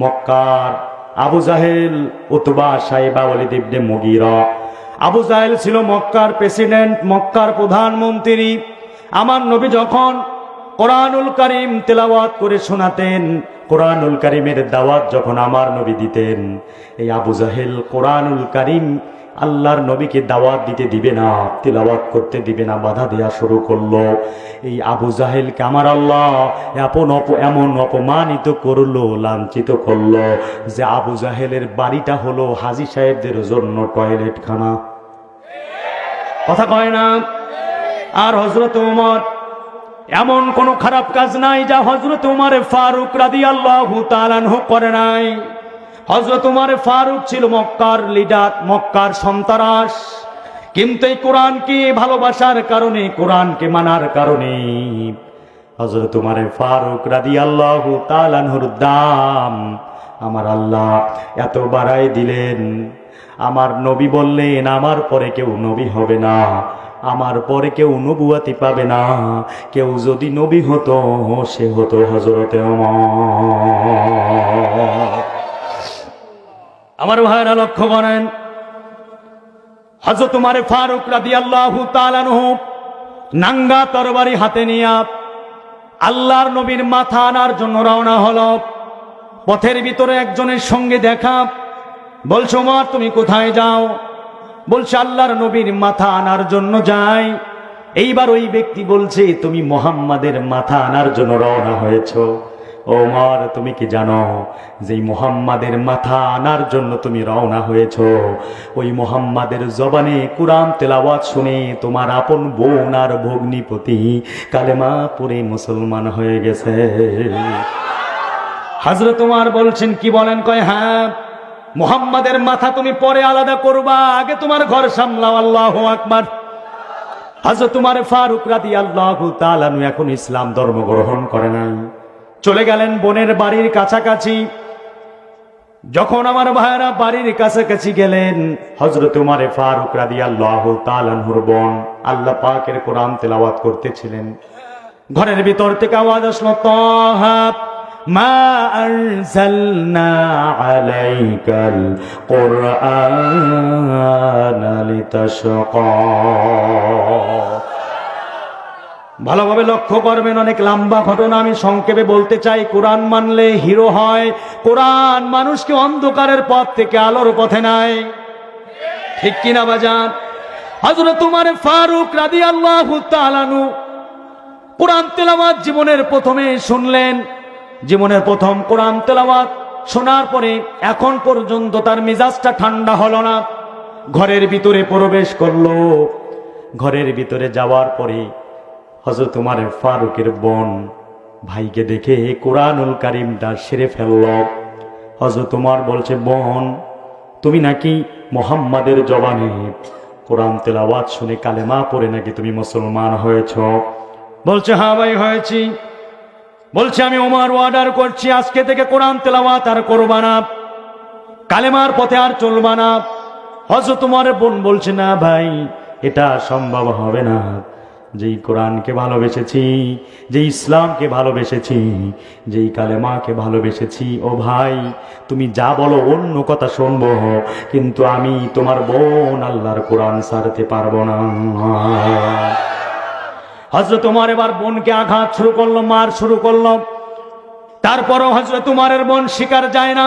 মক্কার আবু জাহেল, উতবা সাহেবা অলিদিবনে মুগিরা। আবু জাহেল ছিল মক্কার প্রেসিডেন্ট, মক্কার প্রধানমন্ত্রী। আমার নবী যখন কোরআনুল করিম তেলাওয়াত করে শোনাতেন, কোরআনুল করিমের দাওয়াত যখন আমার নবী দিতেন, এই আবু জাহেল কোরআনুল করিম আল্লাহর নবীকে দাওয়াত দিতে দিবে না, তেলাওয়াত করতে দিবে না, বাধা দেয়া শুরু করল। এই আবু জাহেলকে আমার আল্লাহ এমন অপ, এমন অপমানিত করল, লাঞ্ছিত করল যে আবু জাহেলের বাড়িটা হলো হাজি সাহেবদের জন্য টয়লেটখানা। কথা কয় না? আর হজরত উমর, এমন কোন খারাপ কাজ নাই যা হজরত উমারে ফারুক রাদি আল্লাহ তালানহু করে নাই। হজরত উমারে ফারুক ছিল মক্কার লিডার মক্কার সন্তারাস। কিন্তু এই কোরআনকে ভালোবাসার কারণে, কোরআনকে মানার কারণে হজরত উমারে ফারুক রাদি আল্লাহ তালানহুর দাম আমার আল্লাহ এত বাড়াই দিলেন। আমার নবী বললেন, আমার পরে কেউ নবী হবে না, আমার পরে কেউ নবুয়াতি পাবে না। কেউ যদি নবী হতো, সে হতো হজরতে আমার ভাইরা লক্ষ্য করেন। হজরত ফারুক রাদি আল্লাহ নাঙ্গা তরবারি হাতে নিয়া আল্লাহর নবীর মাথা আনার জন্য রওনা হলো। পথের ভিতরে একজনের সঙ্গে দেখা, বলছো, উমার, তুমি কোথায় যাও? বলছে, আল্লাহর নবীর মাথা আনার জন্য যাই। এইবার ওই ব্যক্তি বলছে, তুমি মোহাম্মদের মাথা আনার জন্য রওনা হয়েছ। ওমর, তুমি কি জানো যে এই মোহাম্মদের মাথা আনার জন্য তুমি রওনা হয়েছ? ওই মোহাম্মদের জবানে কুরআন তেলাওয়াত শুনে তোমার আপন বোন আর ভগ্নিপতি কালেমা পরে মুসলমান হয়ে গেছে। হাজরত তোমার বলছেন, কি বলেন? কয় হ্যাঁ মুহাম্মাদের মাথা তুমি পরে আলাদা করবা, আগে তোমার ঘর সামলাও, আল্লাহ আকবার। হাজরত তোমার ফারুক রাদি আল্লাহ তালানু এখন ইসলাম ধর্ম গ্রহণ করে নাই। চলে গেলেন বোনের বাড়ির কাছাকাছি। যখন আমার ভাইয়েরা বাড়ির কাছাকাছি গেলেন হজরত উমারে ফারুক রাদি আল্লাহ তালানহুর বোন আল্লাহ পাকের কোরআন তেলাওয়াত করতেছিলেন। ঘরের ভিতর থেকে আওয়াজ আসলো তহাব মা আনজালনা আলাইকাল কোরআন লিতাশকা। ভালোভাবে লক্ষ্য করবেন, অনেক লম্বা ঘটনা আমি সংক্ষেপে বলতে চাই। কোরআন মানলে হিরো হয়। কোরআন মানুষকে অন্ধকারের পথ থেকে আলোর পথে নেয়। ঠিক কিনা বাজান? হজরত তোমার ফারুক রাদি আল্লাহ তালানু কোরআন তেলাওয়াত জীবনের প্রথমে শুনলেন। জীবনের প্রথম কোরআন তেলাওয়াত শোনার পরে এখন পর্যন্ত তার মেজাজটা ঠান্ডা হলো না। ঘরের ভিতরে প্রবেশ করল। ঘরের ভিতরে যাওয়ার পরে হজরত উমার ফারুকের বোন ভাইকে দেখে কোরআনুল কারিমটা সেরে ফেলল। হজরত তোমার বলছে, বোন, তুমি নাকি মোহাম্মদের জবানে কোরআন তেলাওয়াত শুনে কালেমা পড়ে নাকি তুমি মুসলমান হয়েছ? বলছে হ্যাঁ ভাই, হয়েছি। বলছে, আমি ওমার অর্ডার করছি, আজকে থেকে কোরআন তেলাওয়াত আর করবা না। কালেমার পথে আর চলবা না। হজরত তোমার বোন বলছে, না ভাই, এটা সম্ভব হবে না। যেই কোরআনকে ভালোবেসেছি যে ইসলামকে ভালোবেসেছি, যেই কালেমাকে ভালোবেসেছি, ও ভাই, তুমি যা বলো অন্য কথা শুনব, কিন্তু আমি তোমার বোন আল্লাহর কোরআন সারতে পারব না। হজরত তোমার এবার বোনকে আঘাত শুরু করল, মার শুরু করল। তারপরও হজরত উমারের বোন শিকার যায় না।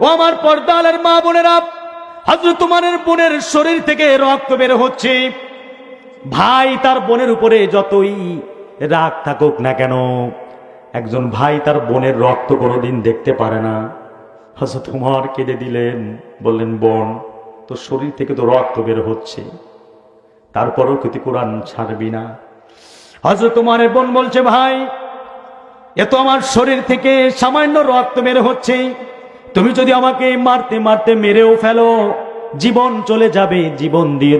ও আমার পর্দালের মা বোনেরা হজরত উমারের বোনের শরীর থেকে রক্ত বের হচ্ছে। ভাই তার বোনের উপরে যতই রাগ থাকুক না কেন, একজন ভাই তার বোনের রক্ত কোনোদিন দেখতে পারে না। হজরত উমর কেঁদে দিলেন, বললেন, বোন, তোর শরীর থেকে তো রক্ত বের হচ্ছে, তারপরও কিন্তু কোরআন ছাড়বি না? হজরত উমারের বোন বলছে, ভাই, এ তো আমার শরীর থেকে সামান্য রক্ত বের হচ্ছে, তুমি যদি আমাকে মারতে মারতে মেরেও ফেলো, জীবন চলে যাবে, জীবন দিয়ে